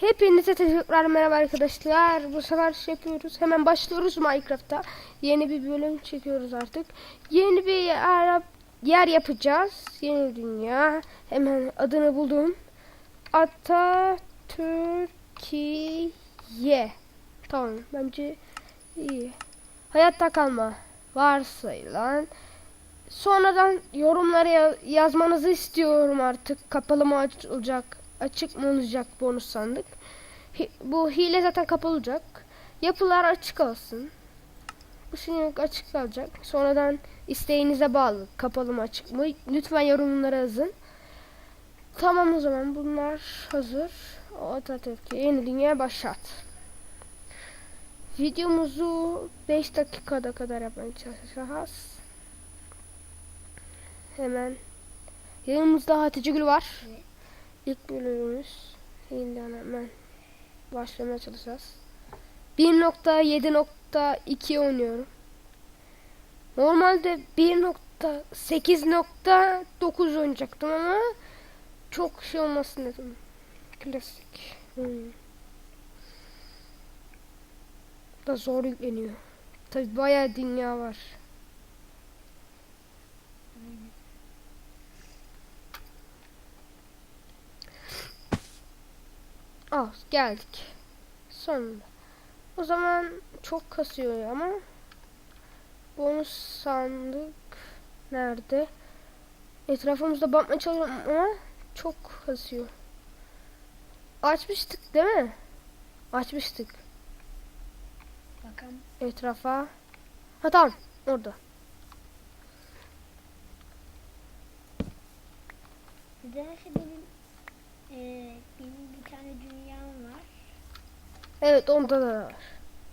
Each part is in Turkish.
Hepinize tekrar merhaba arkadaşlar. Bu sefer şey yapıyoruz. Hemen başlıyoruz Minecraft'ta. Yeni bir bölüm çekiyoruz artık. Yeni bir yer, yer yapacağız. Yeni dünya. Hemen adını buldum. Atatürkiye. Tamam bence iyi. Hayatta kalma. Varsayılan. Sonradan yorumlara ya- yazmanızı istiyorum artık. Kapalı mı olacak, açık mı olacak bonus sandık. Hi- bu hile zaten kapalı olacak. Yapılar açık olsun. Bu şimdilik açık kalacak. Sonradan isteğinize bağlı. Kapalı mı açık mı? Lütfen yorumlara yazın. Tamam o zaman bunlar hazır. Atatürk'e yeni dünya başlat. Videomuzu 5 dakikada kadar yapmaya çalışacağız. Hemen yanımızda Hatice Gül var. Evet. İlk bölümümüz. Şimdi hemen başlamaya çalışacağız. 1.7.2 oynuyorum. Normalde 1.8.9 oynayacaktım ama çok şey olmasın dedim. Klasik. Hmm. Da zor yükleniyor. Tabi bayağı dünya var. Ah geldik. Sonunda. O zaman çok kasıyor ama bonus sandık nerede? Etrafımızda bakmaya çalışıyorum ama çok kasıyor. Açmıştık değil mi? Açmıştık Bakalım. etrafa. Ha tamam orada. Nedense benim eee benim bir tane dünyam var. Evet onda da var.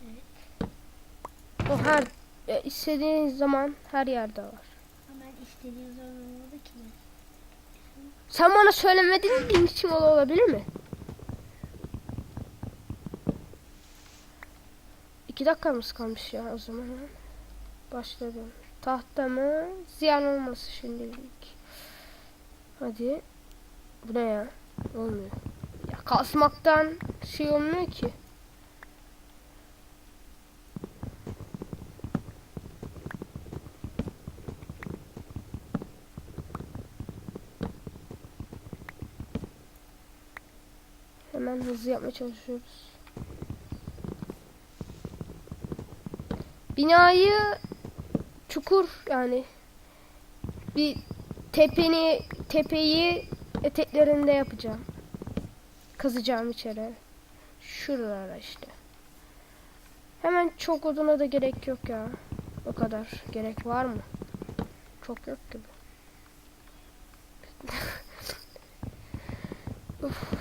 Evet. O her e, istediğiniz zaman her yerde var. Ama ben istediğim zaman olmadı ki. Sen bana söylemedin benim için olabilir mi? İki dakikamız kalmış ya o zaman. Başladım. Tahta mı? Ziyan olması şimdilik. Hadi. Bu ne ya? Olmuyor. Ya kasmaktan şey olmuyor ki. Hemen hızlı yapmaya çalışıyoruz. Binayı çukur yani bir tepeni tepeyi eteklerinde yapacağım. Kazacağım içeri. Şuralara işte. Hemen çok oduna da gerek yok ya. O kadar gerek var mı? Çok yok gibi. Uf.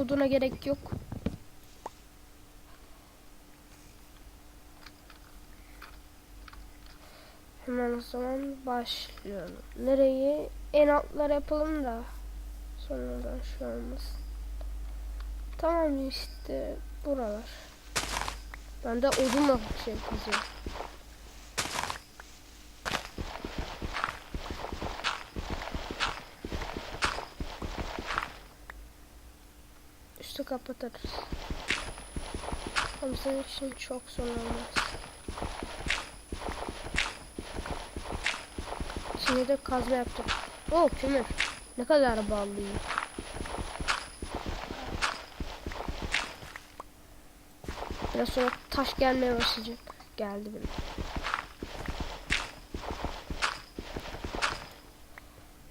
Oduna gerek yok. Hemen o zaman başlayalım. Nereyi? En altlara yapalım da sonradan şu olmaz. Tamam işte buralar. Ben de odunla şey kızıyorum. Üstü kapatırız. Ama senin için çok zor olmaz. Şimdi de kazma yaptım. Oo kömür. Ne kadar bağlıyım. Biraz sonra taş gelmeye başlayacak. Geldi benim.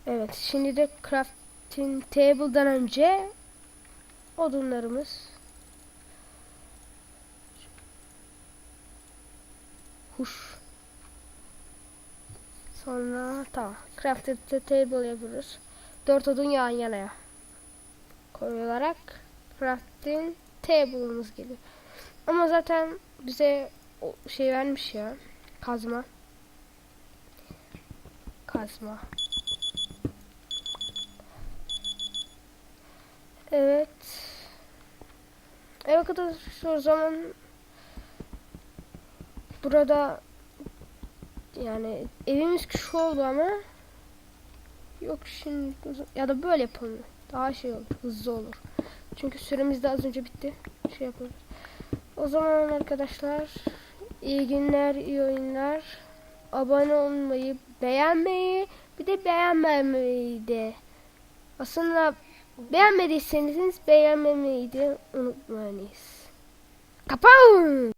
Evet şimdi de crafting table'dan önce odunlarımız. Huş. Sonra tamam crafted table yapıyoruz. Dört odun yan yana koyularak crafting table'ımız geliyor. Ama zaten bize şey vermiş ya kazma. Kazma. Evet. Evet arkadaşlar o zaman burada yani evimiz küçük oldu ama yok şimdi ya da böyle yapalım. Daha şey olur, hızlı olur. Çünkü süremiz de az önce bitti. Şey yapıyoruz. O zaman arkadaşlar iyi günler, iyi oyunlar. Abone olmayı, beğenmeyi, bir de beğenmemeyi de. Aslında beğenmediyseniz beğenmemeyi de unutmayınız. Kapan!